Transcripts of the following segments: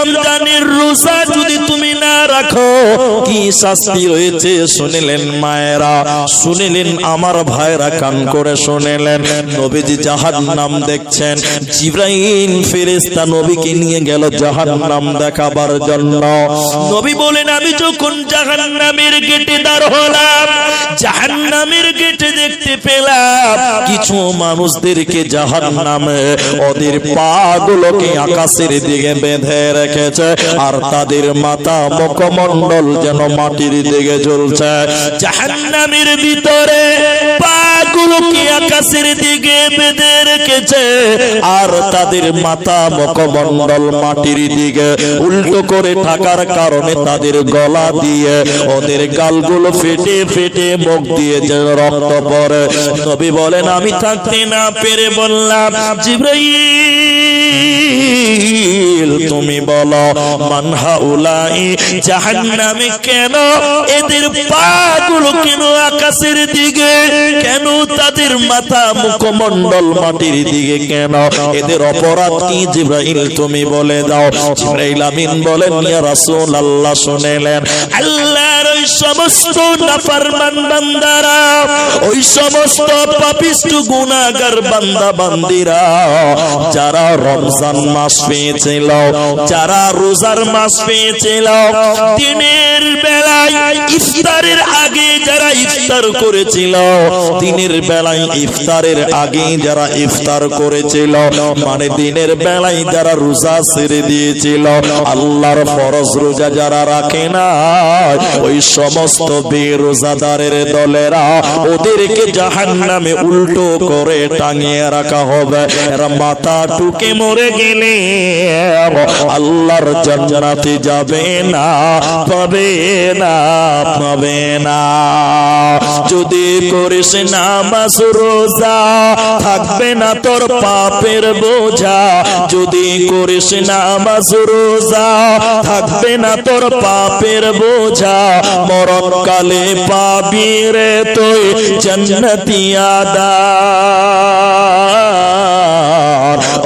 from the রমজানের রোজা যদি তুমি না রাখো, কি শাস্তি রয়েছে শুনিলেন মায়েরা। শুনিলেন আমার ভাইরা কান করে শুনিলেন। নবীজি জাহান্নাম দেখছেন। জিব্রাইল ফেরেশতা নবীকে নিয়ে গেল জাহান্নাম দেখাবার জন্য। নবী বলেন, আমি যখন জাহান্নামের গেটে দাঁড় হলাম, জাহান্নামের গেটে দেখতে পেলাম, কিছু মানুষদেরকে জাহান্নামে ওদের পা গুলোকে আকাশের দিকে বেঁধে রেখেছে। আর তাদের মাথা মুখমণ্ডল যেন মাটির দিকে ঝুলছে জাহান্নামের ভিতরে পাগুলোকে আকাশের দিকে বেঁধে রেখেছে, আর তাদের মাথা মুখমণ্ডল মাটির দিকে উল্টো করে থাকার কারণে তাদের গলা দিয়ে ওদের গালগুলো ফেটে ফেটে মুখ দিয়ে যে রক্ত পড়ে। নবী বলেন, আমি থাকতে না পেরে বললাম, জিব্রাইল বলো মানহা উলাই জাহান্নামে কেন? এদের পাগুলো কেন আকাশের দিকে? কেন তাদের মাথা মাটির দিকে কেন? এদের অপরাধ কি? তুমি বলে দাও। জিব্রাইল আমিন বলেন, ইয়া শুনেলেন। আল্লাহর ওই সমস্ত নাফরমান বান্দারা, ওই সমস্ত পাপিষ্ট গুনাহগার বান্দা বান্দিরা যারা রমজান মাস পেয়েছিল যারা রোজার মাস পেয়েছিল দিনের বেলায় ইফতারের আগে যারা ইফতার করেছিল। দিনের বেলায় ইফতারের আগে যারা ইফতার করেছিল মানে দিনের বেলায় যারা রোজা ছেড়ে দিয়েছিল, আল্লাহর ফরজ রোজা যারা রাখে না, ওই সমস্ত বেরোজাদারের দলেরা ওদেরকে জাহান নামে উল্টো করে টাঙিয়ে রাখা হবে। এরা মাথা টুকে মরে গেলে আল্লাহর জান্নাতে যাবে না, পাবে না পাবে না। যদি করিস নামাজ রোজা, থাকবে না তোর পাপের বোঝা। যদি করিস নামাজ রোজা, থাকবে না তোর পাপের বোঝা। মরণ কালে পাবি রে তুই জন্নতি আদার।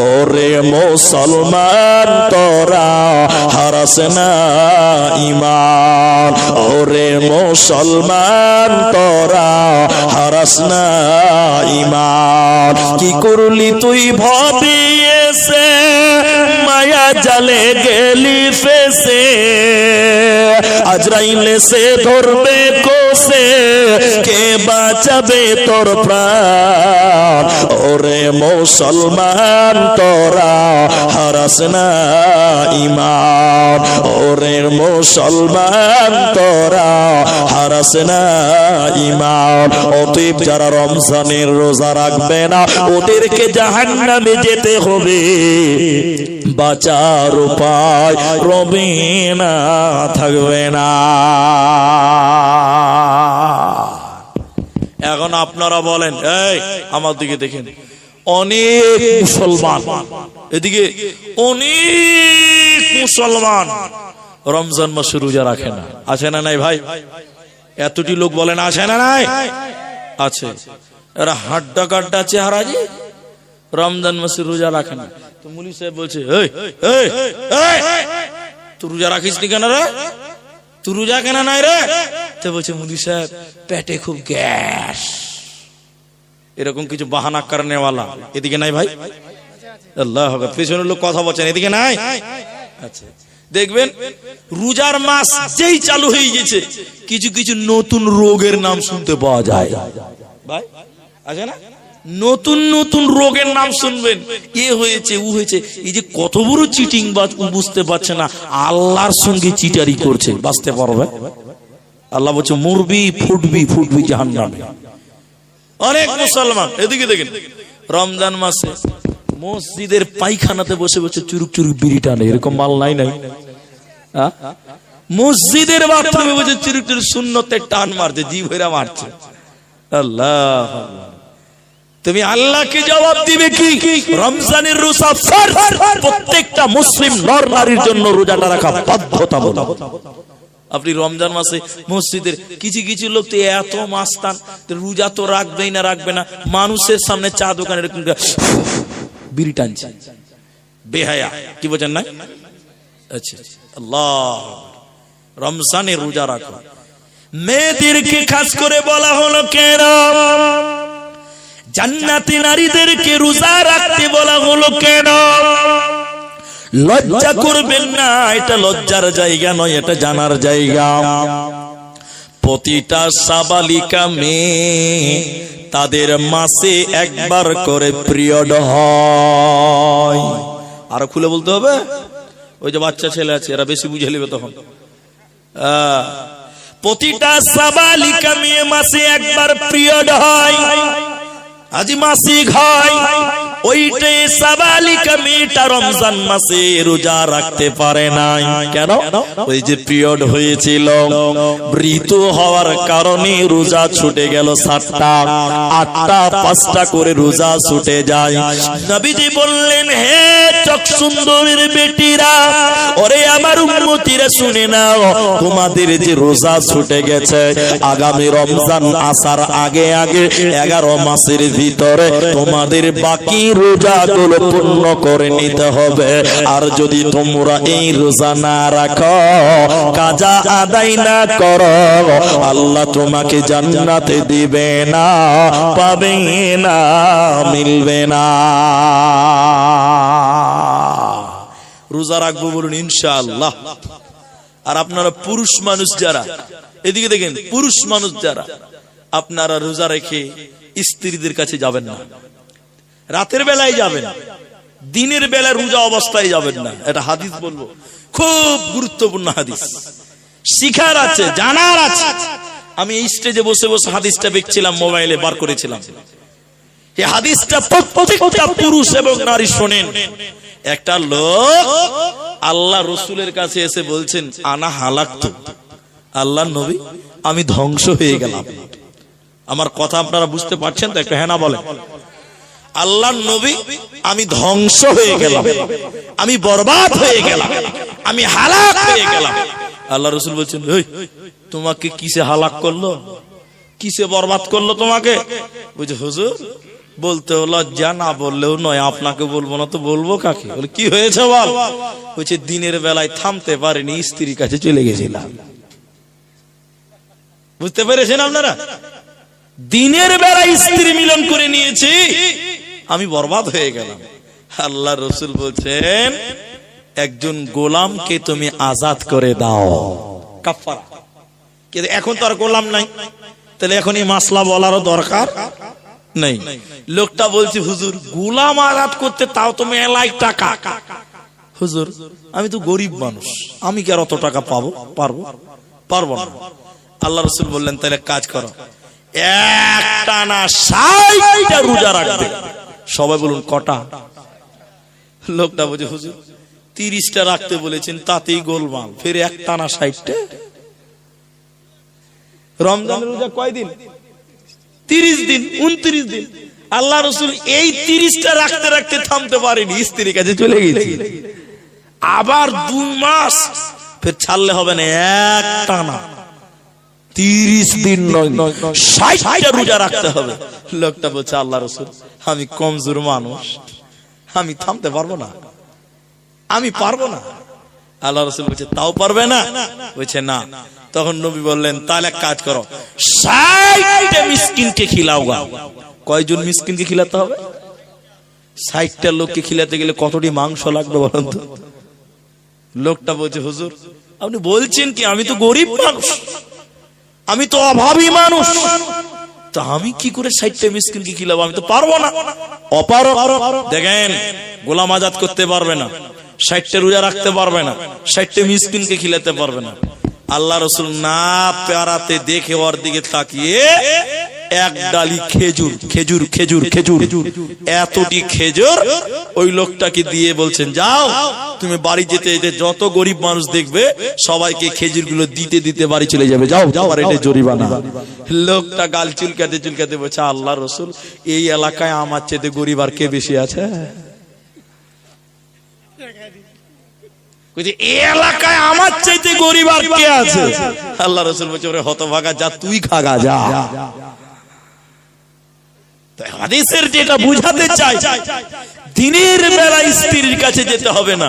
ওরে মুসলমান, তোরা হারাস না ইমান। ওরে মুসলমান তোরা হারাস না ইমান। কি করলি তুই ভাবিয়েছে? মায়া জালে গেলি ফেসে। আজরাইলে সে ধরবে কোসে বাঁচাবে তোর প্রাণ। ওরে মুসলমান, তোরা হারাস না ইমান ওরে মুসলমান, তোরা হারাস না ইমান অতএব যারা রমজানের রোজা রাখবে না, ওদেরকে জাহান্নামে যেতে হবে। বাঁচার উপায় রবে না থাকবে না। এখন আপনারা বলেন এই আমার দিকে দেখেন অনেক মুসলমান এদিকে অনেক মুসলমান রমজান মাসে রোজা রাখে না আছে না নাই ভাই এতটি লোক বলেন আছে না নাই আছে এরা হাড্ডা কাড্ডা চেহারা যে রমজান মাসে রোজা রাখে না তো মুলি সাহেব বলছে তুই রোজা রাখিস নি কেন রে তুই রোজা কেন নাই রে তো বলছে মুলি সাহেব, পেটে খুব গ্যাস। এরকম কিছু বাহানা কারণেওয়ালা। এদিকে নাই ভাই? আল্লাহ। পেছনের লোক কথা বলছেন এদিকে নাই? আচ্ছা। দেখবেন, রোজার মাস যেই চালু হয়ে গেছে, কিছু কিছু নতুন রোগের নাম শুনতে পাওয়া যায়। ভাই, আছে না? নতুন নতুন রোগের নাম শুনবেন। এ হয়েছে ও হয়েছে। এই যে কত বড় চিটিং বাজ বুঝতে পারছে না, আল্লাহর সঙ্গে চিটারি করছে। বাঁচতে পারবে? আল্লাহ বলছে, মরবি, ফুটবি ফুটবি জাহান্নামে। অনেক মুসলমান, এদিকে দেখেন, রমজান মাসে মসজিদের পায়খানাতে বসে বসে চুরুক চুরুক বিড়ি টানে, এরকম মাল নাই নাই? মসজিদের বাথরুমে বসে চুরুক চুরুক শূন্যতে টান মারছে, জি ভেরা মারছে। আল্লাহ। তুমি আল্লাহকে জবাব দিবে কি? রমজানের রোজা প্রত্যেকটা মুসলিম নর নারীর জন্য রোজাটা রাখা বাধ্যতামূলক। আপনি রমজান মাসে মসজিদের কিছু কিছু লোক তো এত মাস্তান, তো রোজা তো রাখবেই না, রাখবে না। মানুষের সামনে চা দোকানে এরকম করে বিড়ি টানছে। বেহায়া, কি বলছেন না আচ্ছা আল্লাহ, রমজানে রোজা রাখো। মেয়েদেরকে খাস করে বলা হলো কেন জান্নাতি নারীদেরকে রোজা রাখতে বলা হলো কেন লজ্জা করবেন না, এটা লজ্জার জায়গা নয়, এটা জানার জায়গা। প্রতিটা সাবালিকা মেয়ে তাদের মাসে একবার করে পিরিয়ড হয়। আরও খুলে বলতে হবে? ওই যে বাচ্চা ছেলে আছে, এরা বেশি বুঝে নেবে তখন। প্রতিটা সাবালিকা মেয়ে মাসে একবার পিরিয়ড হয়। আজি মাসিক হয়। ওইটাই সাবালিকা মেয়েটা রমজান মাসে রোজা রাখতে পারে নাই। কেন? ওই যে পিরিয়ড হয়েছিল। হওয়ার কারণে রোজা ছুটে গেল সাতটা। আটটা, পাঁচটা করে রোজা ছুটে যায়। নবীজি বললেন, হে চক বেটিরা, ওরে আমার শুনে নাও, তোমাদের যে রোজা ছুটে গেছে, আগামী রমজান আসার আগে আগে এগারো মাসের ভিতরে তোমাদের বাকি রোজাগুলো পূর্ণ করে নিতে হবে। আর যদি তোমরা এই রোজা না রাখো, কাজা আদায় না করো, আল্লাহ তোমাকে জান্নাতে দিবে না, পাবে না, মিলবে না। রোজা রাখব বলুন ইনশাআল্লাহ। আর আপনারা পুরুষ মানুষ যারা, এদিকে দেখেন, পুরুষ মানুষ যারা, আপনারা রোজা রেখে স্ত্রীদের কাছে যাবেন না। রাতের বেলায় যাবেন। দিনের বেলা রোজা অবস্থায় যাবেন না। এটা হাদিস বলব। খুব গুরুত্বপূর্ণ হাদিস। শিখার আছে, জানার আছে। আমি এই স্টেজে বসে বসে হাদিসটা দেখছিলাম, মোবাইলে বার করেছিলাম। এই হাদিসটা প্রত্যেকটা পুরুষ এবং নারী শোনেন। একটা লোক আল্লাহ রসুলের কাছে এসে বলছেন, আনা হালাক্ত। আল্লাহ নবী, আমি ধ্বংস হয়ে গেলাম। আমার কথা আপনারা বুঝতে পারছেন তো? একটা হ্যাঁ না বলেন। আল্লাহ নবী, আমি ধ্বংস হয়ে গেলাম। আমি বরবাদ হয়ে গেলাম। আমি হালাক হয়ে গেলাম। আল্লাহ রসুল বলছেন তোমাকে কিসে হালাক করল? কিসে বরবাদ করল তোমাকে? বুঝে হুজুর, বলতে লজ্জা না বললেও নয়, আপনাকে বলব না তো বলব কাকে? বলে, কি হয়েছে বল? বলছে, দিনের বেলায় থামতে পারেনি, স্ত্রীর কাছে চলে গেছিলাম। বুঝতে পেরেছেন আপনারা? দিনের বেলায় স্ত্রী মিলন করে নিয়েছি, আমি বরবাদ হয়ে গেলাম। আল্লাহ রসুল বলছেন, একজন গোলামকে তুমি আজাদ করে দাও। কিন্তু এখন তো আর গোলাম নাই। তাহলে এখন এই মাসলা বলারও দরকার? নেই। লোকটা বলছে, হুজুর, গোলাম আজাদ করতে তাও তুমি এলাই টাকা। হুজুর, আমি তো গরিব মানুষ। আমি কি আর অত টাকা পাবো? পারব? পারব না। আল্লাহ রসুল বললেন, তাহলে কাজ করো। রোজা রাখবে। সবাই বলুন, কটা? লোকটা বলছে, হুজুর, তিরিশটা রাখতে বলেছেন, তাতেই গোলমাল। ফের রোজা কয়দিন? তিরিশ দিন, উনত্রিশ দিন। আল্লাহ রসুল এই তিরিশটা রাখতে রাখতে থামতে পারেনি, স্ত্রীর কাছে চলে গেছি। আবার দু মাস, ফের ছাড়লে হবে না একটা না তিরিশ দিন নয় ষাটটা রোজা রাখতে হবে। লোকটা বলছে আল্লাহ রসুল আমি কমজোর মানুষ। আমি থামতে পারব না। আমি পারব না। আল্লাহ রসুল বলছে তাও পারবে না? বলছে না। তখন নবী বললেন তাহলে এক কাজ করো ষাটটা মিসকিনকে খিলাও গা। কয়জন মিসকিনকে খিলাতে হবে? ষাটটা লোককে খিলাতে গেলে কতটি মাংস লাগবে বলুন তো? লোকটা বলছে হুজুর আপনি বলছেন কি আমি তো গরিব মানুষ। আমি তো অভাবী মানুষ। তা আমি কি করে ষাটটা মিসকিনকে খিলাবো আমি তো পারব না। অপার দেখেন, গোলাম আজাদ করতে পারবে না। ষাটটা রোজা রাখতে পারবে না। ষাটটা মিসকিনকে খিলাতে পারবে না। আল্লাহ রসুল না পেয়ারাতে দেখে ওর দিকে তাকিয়ে এক ডালি খেজুর খেজুর খেজুর খেজুর। এতটি খেজুর ওই লোকটাকে দিয়ে বলছেন, যাও, তুমি বাড়ি যেতে যেতে যত গরিব মানুষ দেখবে, সবাইকে খেজুরগুলো দিতে দিতে বাড়ি চলে যাবে। যাও যাও জরিমানা। লোকটা গাল চুলকাতে চুলকাতে বলছে, আল্লাহ রসুল, এই এলাকায় আমার চেয়ে গরিব আর কে বেশি আছে? এলাকায় আমার চাইতে গরিব আর কে আছে? আল্লাহ রসুল বলছে হতভাগা, যা তুই খাগা, যা। হাদিসের যেটা বুঝাতে চাই, দিনের বেলা স্ত্রীর কাছে যেতে হবে না,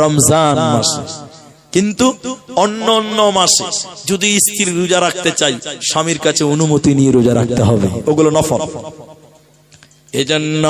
রমজান কিন্তু অন্য অন্য মাসে যদি স্ত্রী রোজা রাখতে চাই স্বামীর কাছে অনুমতি নিয়ে রোজা রাখতে হবে। ওগুলো নফল। এজন্য